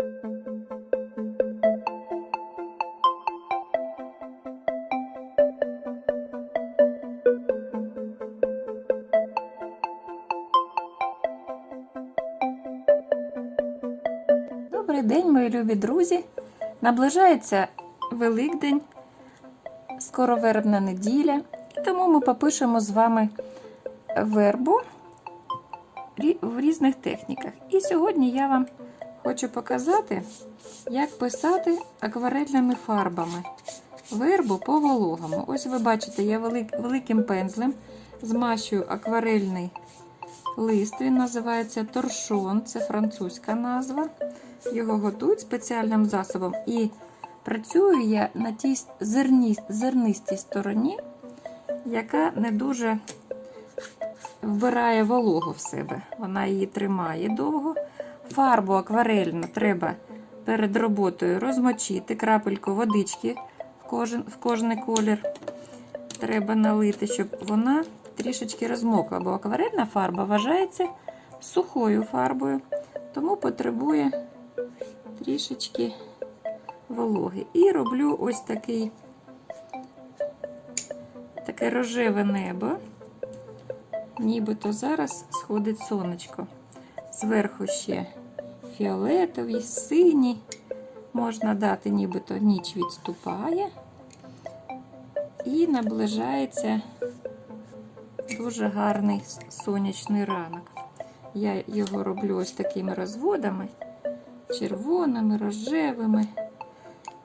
Добрий день, мої любі друзі! Наближається Великдень, скоро вербна неділя, і тому ми попишемо з вами вербу в різних техніках. І сьогодні я вам хочу показати, як писати акварельними фарбами вербу по вологому. Ось ви бачите, я велик- великим пензлем змащую акварельний лист. Він називається торшон, це французька назва. Його готують спеціальним засобом. І працюю я на тій зернистій стороні, яка не дуже вбирає вологу в себе. Вона її тримає довго. Фарбу акварельну треба перед роботою розмочити, крапельку водички в кожен, в кожний колір. Треба налити, щоб вона трішечки розмокла, бо акварельна фарба вважається сухою фарбою, тому потребує трішечки вологи. І роблю ось такий таке рожеве небо. Нібито зараз сходить сонечко. Зверху ще фіолетовий, синій. Можна дати, нібито ніч відступає. І наближається дуже гарний сонячний ранок. Я його роблю ось такими розводами червоними, рожевими.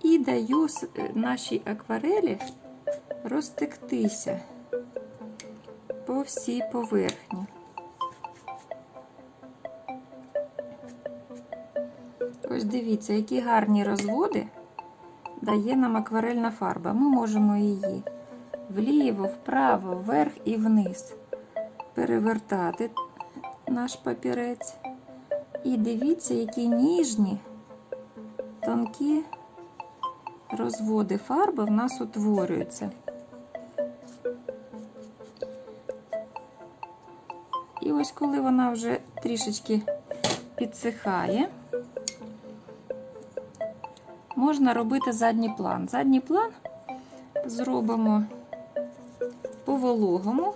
І даю е, нашій акварелі розтектися по всій поверхні. Ось дивіться, які гарні розводи дає нам акварельна фарба. Ми можемо її вліво, вправо, вверх і вниз перевертати наш папірець. І дивіться, які ніжні, тонкі розводи фарби в нас утворюються. І ось коли вона вже трішечки підсихає, можна робити задній план. Задній план зробимо по вологому,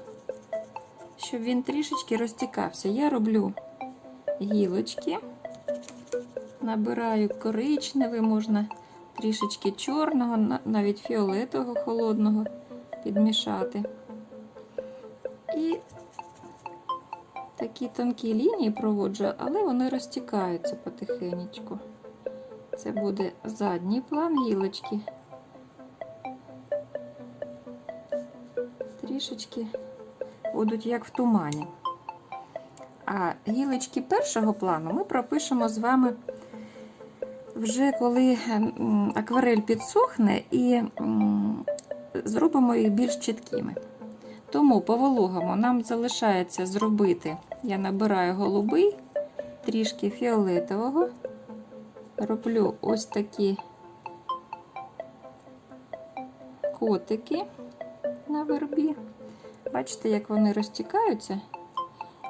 щоб він трішечки розтікався. Я роблю гілочки. Набираю коричневий, можна трішечки чорного, навіть фіолетового холодного підмішати. І такі тонкі лінії проводжу, але вони розтікаються потихенечку. Це буде задній план гілочки. Трішечки будуть як в тумані. А гілочки першого плану ми пропишемо з вами вже коли акварель підсохне і зробимо їх більш чіткими. Тому по вологому нам залишається зробити, я набираю голубий, трішки фіолетового, роблю ось такі котики на вербі. Бачите, як вони розтікаються?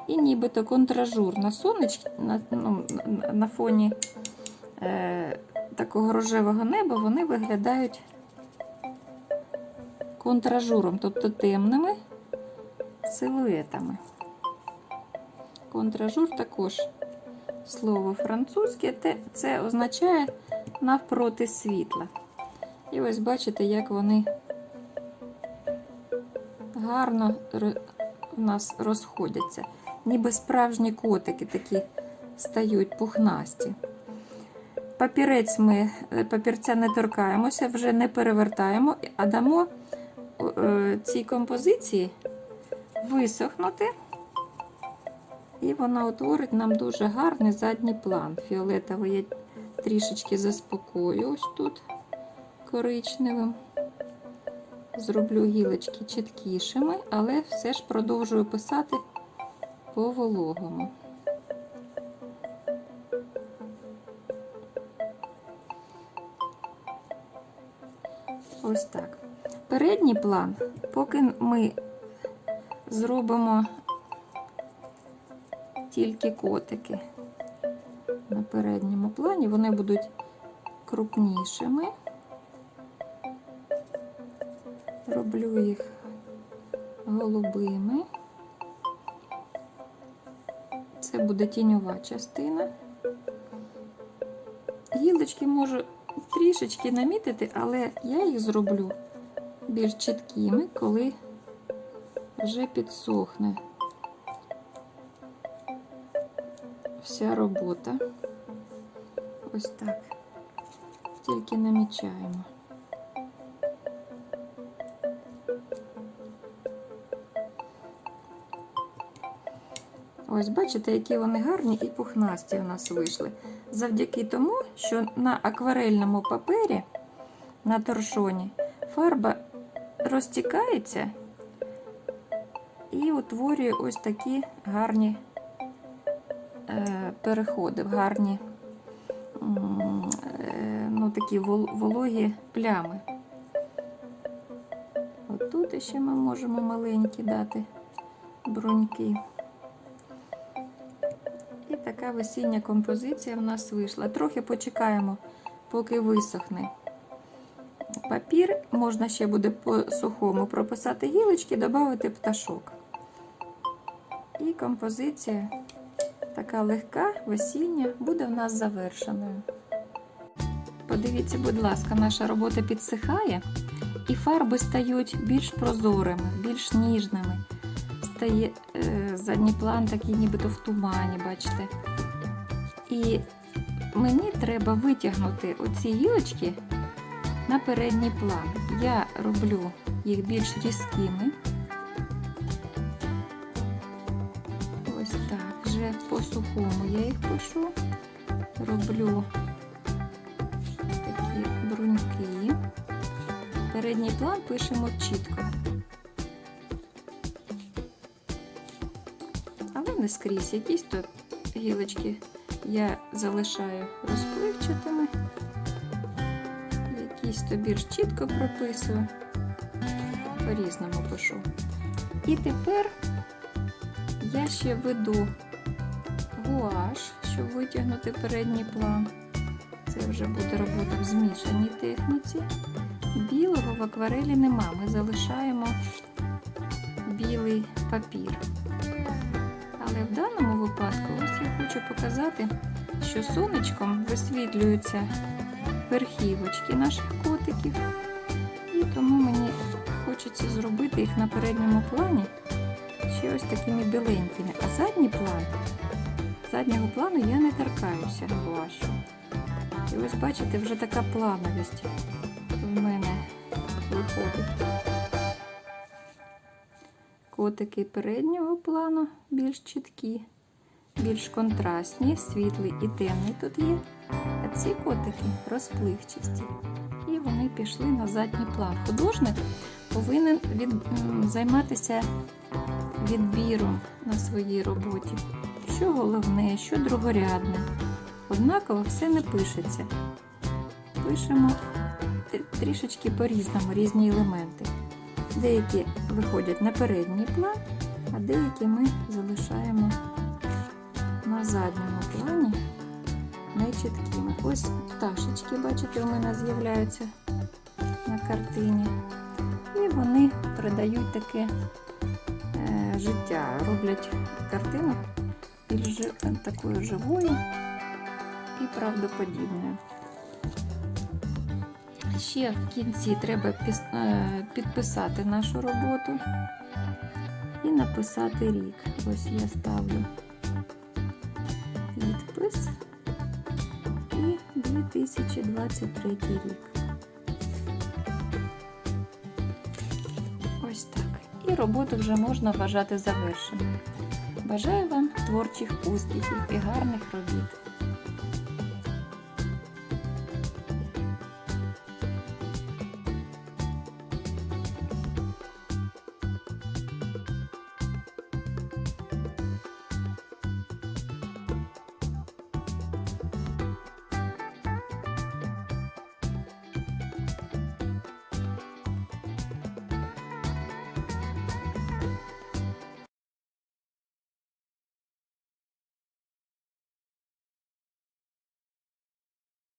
І нібито контражур на сонечці, на, ну, на, фоні е, такого рожевого неба вони виглядають контражуром, тобто темними силуетами. Контражур також слово французьке, це означає навпроти світла. І ось бачите, як вони гарно у нас розходяться. Ніби справжні котики такі стають пухнасті. Папірець ми е, папірця не торкаємося, вже не перевертаємо, а дамо е, цій композиції висохнути. І вона утворить нам дуже гарний задній план. Фіолетовий я трішечки заспокою ось тут коричневим. Зроблю гілочки чіткішими, але все ж продовжую писати по вологому. Ось так. Передній план, поки ми зробимо тільки котики. На передньому плані, вони будуть крупнішими. Роблю їх голубими. Це буде тіньова частина. Гілочки можу трішечки намітити, але я їх зроблю більш чіткими, коли вже підсохне вся робота. Ось так. Тільки намічаємо. Ось, бачите, які вони гарні і пухнасті у нас вийшли. Завдяки тому, що на акварельному папері, на торшоні, фарба розтікається і утворює ось такі гарні переходи, гарні е, ну, такі вологі плями. От тут ще ми можемо маленькі дати бруньки. І така весіння композиція в нас вийшла. Трохи почекаємо, поки висохне папір. Можна ще буде по сухому прописати гілочки, додати пташок. І композиція така легка, весіння, буде в нас завершеною. Подивіться, будь ласка, наша робота підсихає, і фарби стають більш прозорими, більш ніжними. Стає е, задній план такий нібито в тумані, бачите. І мені треба витягнути оці гілочки на передній план. Я роблю їх більш різкими. Вже по сухому я їх пишу, роблю такі бруньки. Передній план пишемо чітко. Але не скрізь. Якісь то гілочки я залишаю розпливчатими, якісь то більш чітко прописую, по-різному пишу. І тепер я ще веду гуаш, щоб витягнути передній план. Це вже буде робота в змішаній техніці. Білого в акварелі нема. Ми залишаємо білий папір. Але в даному випадку ось я хочу показати, що сонечком висвітлюються верхівочки наших котиків. І тому мені хочеться зробити їх на передньому плані ще ось такими біленькими. А задній план, заднього плану я не торкаюся гуашу. І ось бачите, вже така плановість в мене виходить. Котики переднього плану більш чіткі, більш контрастні, світлий і темний тут є. А ці котики розпливчасті. І вони пішли на задній план. Художник повинен від, займатися відбіром на своїй роботі. Що головне, що другорядне. Однаково все не пишеться. Пишемо трішечки по-різному, різні елементи. Деякі виходять на передній план, а деякі ми залишаємо на задньому плані нечіткими. Ось пташечки, бачите, у мене з'являються на картині. І вони придають таке е, життя, роблять картину такою живою і правдоподібною. Ще в кінці треба е, підписати нашу роботу і написати рік. Ось я ставлю підпис і 2023 рік. Ось так. І роботу вже можна вважати завершеною. Бажаю вам творчих успіхів і гарних робіт.